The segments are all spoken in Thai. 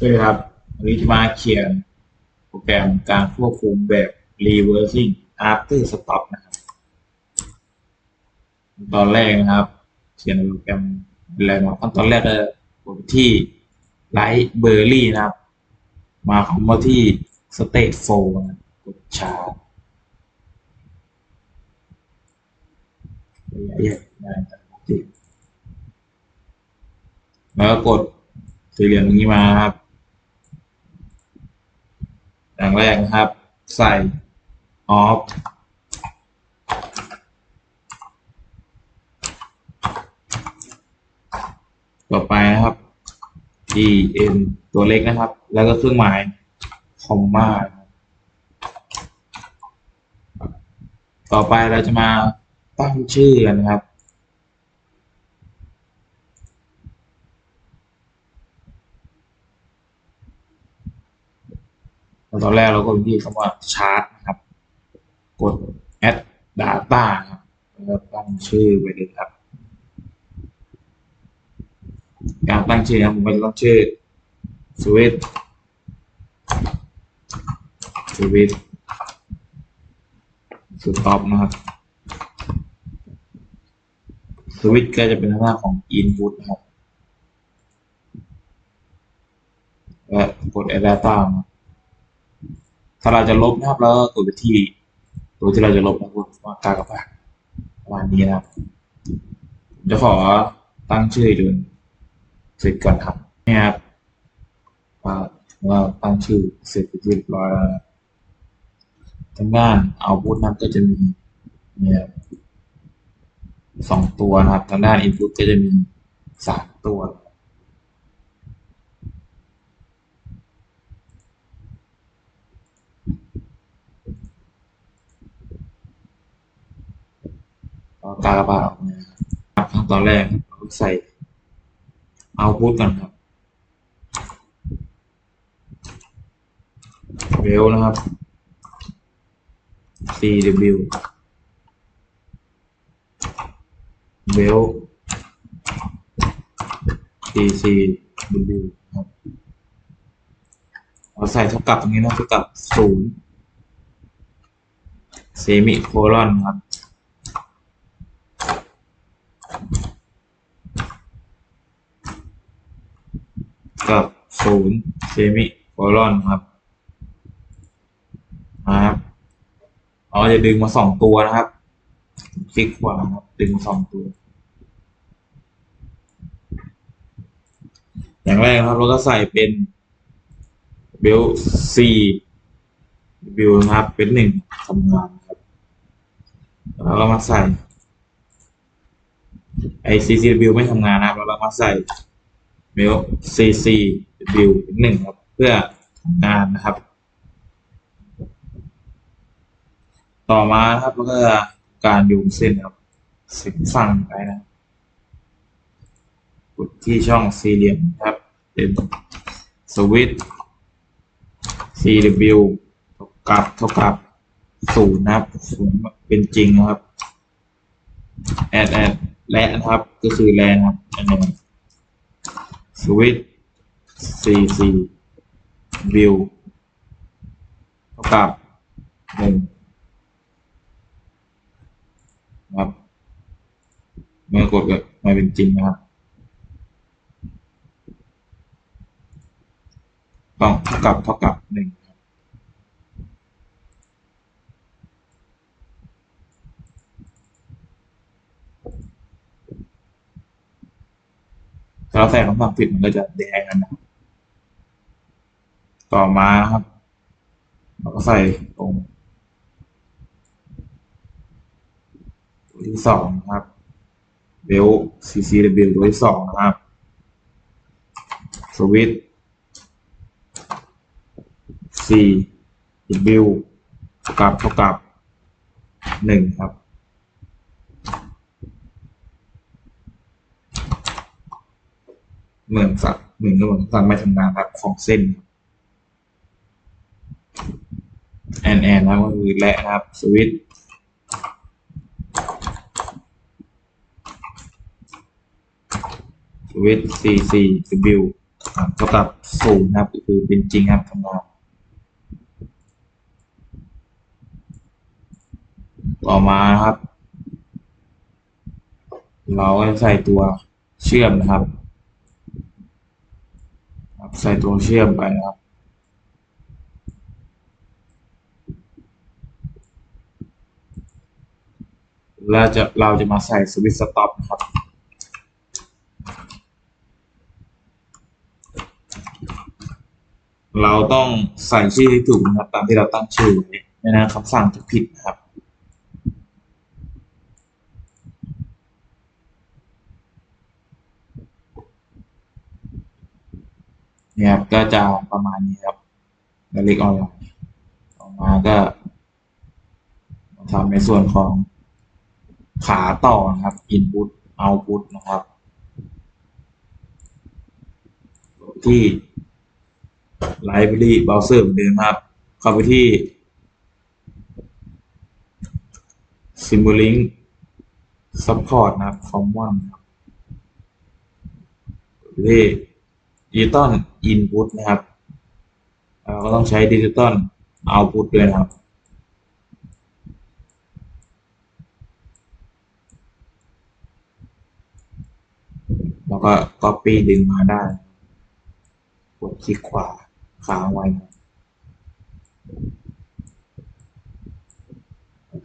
สวัสดีครับวันนี้จะมาเขียนโปรแกรมการควบคุมแบบ reversing after stop นะครับ ตอนแรกนะครับ เขียนโปรแกรมอะไรมาขั้นตอนแรกก็กดที่ library นะครับ มาของมาที่ state 4นะครับกดชาร์ตามปกติแล้วก็กดสี่เหลี่ยมตรงนี้มาครับ อย่างแรกนะครับ ใส่ off ต่อไปนะครับ e n ตัวเล็กนะครับ แล้วก็เครื่องหมายคอมมาต่อไปเราจะมาตั้งชื่อกันนะครับ ตอนแรกเราก็ที่คำว่าชาร์ตนะครับ กด add data ครับแล้วตั้งชื่อไปเลยครับ การตั้งชื่อนะผมก็จะตั้งชื่อ switch switch stop นะครับ switch ก็จะเป็นหน้าของ input นะครับและกด add data มาาเราจะลบนะครับแล้วก็กดไปที่ตัวที่เราจะลบนะครับว่ากากบาทประมาณนี้นะครับผมจะขอตั้งชื่อจนเสร็จก่อนครับนี่ครับว่าว่าตั้งชื่อเสร็จปนที่เรียบร้อยแล้วทางด้านเอาพุทนะก็จะมีเนี่ยสองตัวนะครับ ทางด้าน input ก็จะมีสามตัว นะครับเอากากบาออกมาครับขั้นตอนแรกเราใส่เอาพุทก่อนครับเวลนะครับ cw เวล tcw ครับเราใส่เท่ากับตรงนี้นะเท่ากับศูนย์เซมิโคลอนครับ กับศูนย์เซมิโคลอนครับนะครับเราจะดึงมาสองตัวนะครับ คลิกขวาครับ ดึงมาสองตัว อย่างแรกครับ เราก็ใส่เป็นเบลซีบิลนะครับ เป็นหนึ่งทำงานครับ แล้วก็มาใส่ ไอซีซีบิลไม่ทำงานนะครับเรามาใส่เมล cc w หนึ่งครับ เพื่อทำงานนะครับ ต่อมาครับแล้วก็การโยงเส้นครับสิงสั่งไปนะกดที่ช่องสี่เหลี่ยมครับ เป็นสวิต cw เท่ากับเท่ากับศูนย์นะครับศูนย์เป็นจริงนะครับ add add แและนะครับ ก็คือแลครับอันนี้สวิตซีซีวิวเท่ากับหนึ่งนะครับเมื่อกดแบบมาเป็นจริงนะครับต้องเท่ากับเท่ากับหนึ่งครับ ถ้าเราใส่คำสั่งผิดมันก็จะแดงกันนะต่อมาครับ เราก็ใส่ตรงตัวที่สองนะครับเบล CCW ตัวที่สองนะครับสวิต C W เท่ากับเท่ากับหนึ่งครับ เหมือนสัตว์เหมือนกับเหมือนสัตว์ไม่ทำงานครับของเส้น แอนแอนนะครับก็คือและนะครับสวิตสวิต C C W เท่ากับศูนย์นะครับคือเป็นจริงครับทำงานต่อมานะครับ เราก็ใส่ตัวเชื่อมนะครับ ครับใส่ตัวเชื่อมไปนะครับแล้วจะเราจะมาใส่สวิตช์สต็อปนะครับเราต้องใส่ชื่อให้ถูกนะครับตามที่เราตั้งชื่อไว้ไม่นั้นคำสั่งจะผิดนะครับ นี่ยครับก็จะประมาณนี้ครับดาริกออนไลน์ต่อมาก็ทำในส่วนของขาต่อนะครับ input output นะครับ ที่ library browser เหมือนเดิมครับ เข้าไปที่ Simulink support นะครับ common ครับเลข ที่ digital input นะครับเราก็ต้องใช้ digital output ด้วยนะครับแล้วก็ copy ดึงมาได้ กดคลิกขวาค้างไว้นะ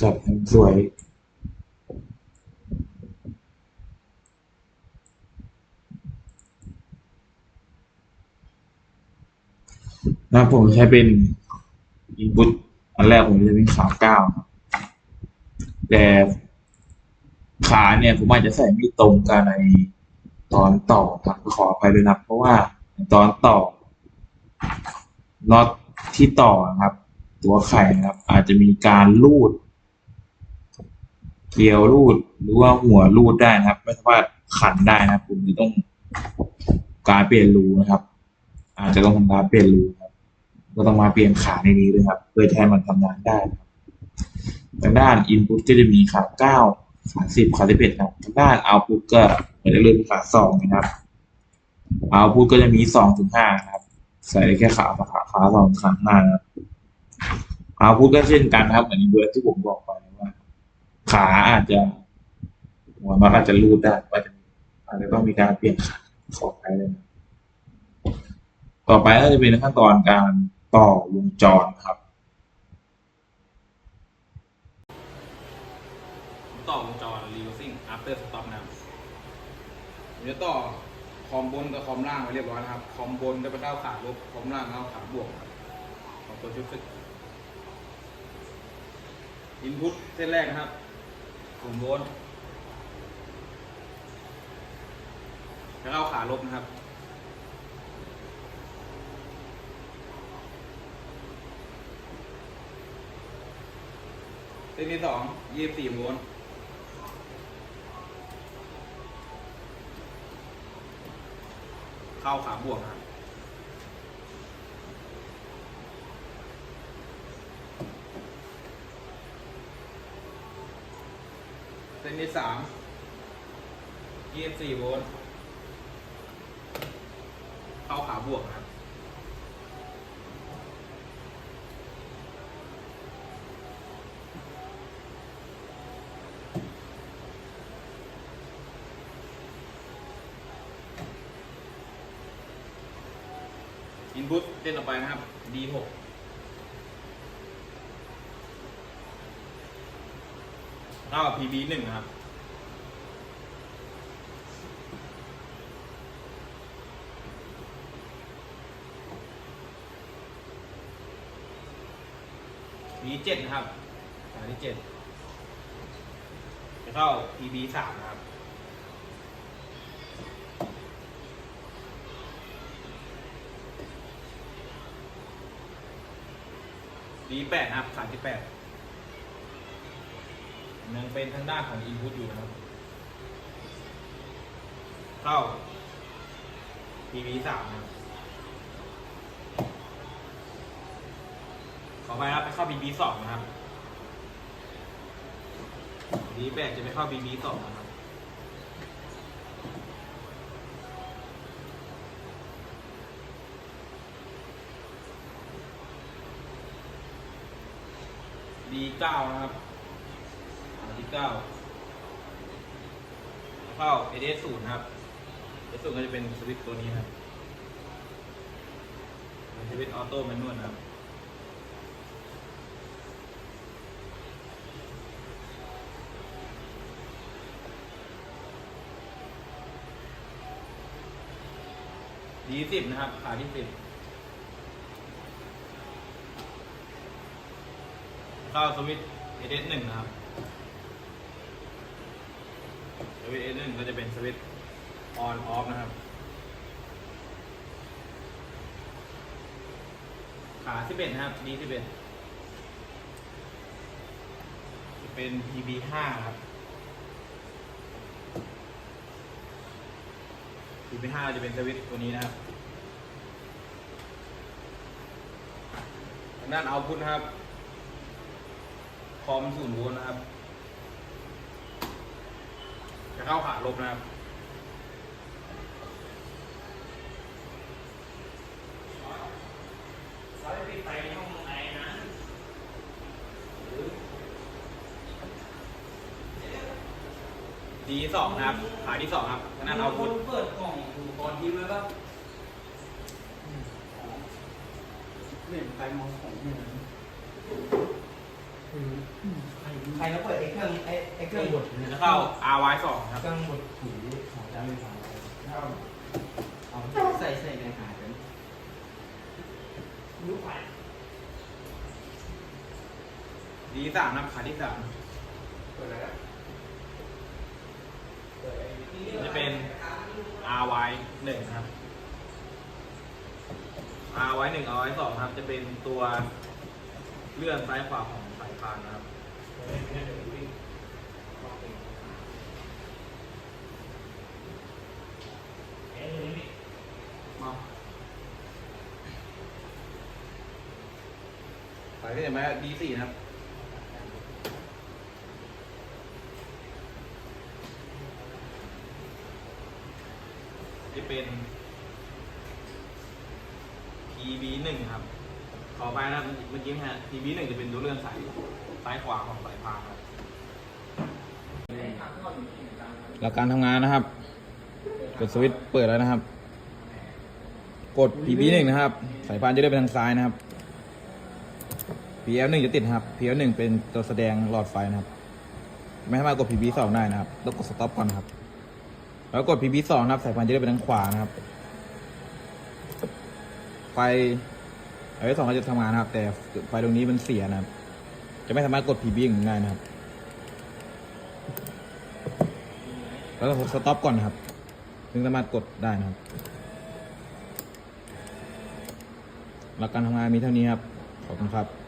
ครับให้สวย นะผมใช้เป็น input อันแรกผมจะเป็นขาเก้าแต่ขาเนี่ยผมอาจจะใส่ไม่ตรงกันในตอนต่อครับขออภัยด้วยนะเพราะว่าตอนต่อน็อตที่ต่อนะครับ ตัวไข่นะครับ อาจจะมีการลูด เกลียวรูดหรือว่าหัวรูดได้นะครับ ไม่สามารถขันได้นะครับผมจะต้องการเปลี่ยนรูนะครับ อาจจะต้องทำการเปลี่ยนรู ครับก็ต้องมาเปลี่ยนขาในนี้ด้วยครับเพื่อจะให้มันทำงานได้ทางด้าน input ก็จะมีขาเก้าขาสิบขาสิบเอ็ดครับทางด้าน output ก็เหมือนเดิมขาสองนะครับ output ก็จะมีสองถึงห้าครับ ใส่ได้แค่ขาขาขาสองขาห้านะครับ output ก็เช่นกันครับ เหมือนเบอร์ที่ผมบอกไปว่า ขาอาจจะหัวมันอาจจะรูดได้อาจจะอาจจะต้องมีการเปลี่ยนขาขอไปเลยนะต่อไปก็จะเป็นขั้นตอนการ ต่อวงจรครับ ต่อวงจร reversing after stop นะครับผมจะต่อคอมบนกับคอมล่างไว้เรียบร้อยนะครับ คอมบนจะไปเข้าขาลบ คอมล่างเข้าขาบวกครับของตัวชุดฝึกอินพุตเส้นแรกนะครับกลุ่มโวลต์จะเข้าขาลบนะครับ เส้นที่สองยี่สิบสี่โวลต์เข้าขาบวกครับเส้นที่สามยี่สิบสี่โวลต์เข้าขาบวกครับ อินพุตเส้นต่อไปนะครับ D6 เท่ากับ PB1 นะครับ B7 นะครับสายที่7จะเข้า PB3 นะ ครับ B8 นะครับสายที่8ยังเป็นทางด้านของ input อยู่นะครับ เข้า PB3 นะครับขอไปครับไปเข้า BB2 นะครับ B8 จะไปเข้า BB2 นะครับ 9 นะครับขาที่9เข้า ADS 0 ครับ ADS 0 ก็จะเป็นสวิตช์ตัวนี้ครับสวิตช์ออโต้แมนนวลนะครับดีสิบนะครับ ขาที่สิบ เข้าสวิตเอเดหนึ่งนะครับ สวิตเอเดหนึ่งก็จะเป็นสวิตออนออฟนะครับ ขาที่เบ็ดนะครับดีที่เบ็ดจะเป็น PB ห้าครับ PB ห้าจะเป็นสวิตตัวนี้นะครับด้านเอาพุทนะครับ อมศูนย์โวลต์นะครับ จะเข้าขาลบนะครับเราไปปิดไฟในห้องไอ้นะดีสองนะครับ ขาที่สองครับทางด้านเอาพุทเปิดกล่องอุปกรณ์ทีมไว้ป่ะเล่นไฟมองของเนี่ยนะ ใครแล้วเปิดไอ้เครื่องไอ้ไอ้เครื่องบดเนี่ยจะเข้า RY สองครับ เครื่องบดถูของจานไฟฟ้าเอาเอาใส่ใส่ในหากันรู้ไฟดีสามนะครับขาที่สามเปิดอะไรนะจะเป็น RY หนึ่งครับ RY หนึ่ง RY สองครับ จะเป็นตัวเลื่อนซ้ายขวาของสายพานนะครับ มาสายที่เห็นไหมดีสี่นะครับจะเป็น PB หนึ่งครับ ขอไปนะครับเมื่อกี้ฮะ PB หนึ่งจะเป็นตัวเลื่อนสาย ซ้ายขวาของสายพานครับหลักการทำงานนะครับ กดสวิตช์เปิดแล้วนะครับ กด PB หนึ่งนะครับ สายพานจะเลื่อนไปทางซ้ายนะครับ PL หนึ่งจะติดครับ PL หนึ่งเป็นตัวแสดงหลอดไฟนะครับ ไม่สามารถกด PB สองได้นะครับ ต้องกดสต็อปก่อนครับ แล้วกด PB สองนะครับ สายพานจะเลื่อนไปทางขวานะครับ ไฟไฟสองก็จะทำงานนะครับ แต่ไฟตรงนี้มันเสียนะครับ จะไม่สามารถกด PB หนึ่งได้นะครับ แล้วก็สต็อปก่อนนะครับ ถึงสามารถกดได้นะครับ หลักการทำงานมีเท่านี้ครับ ขอบคุณครับ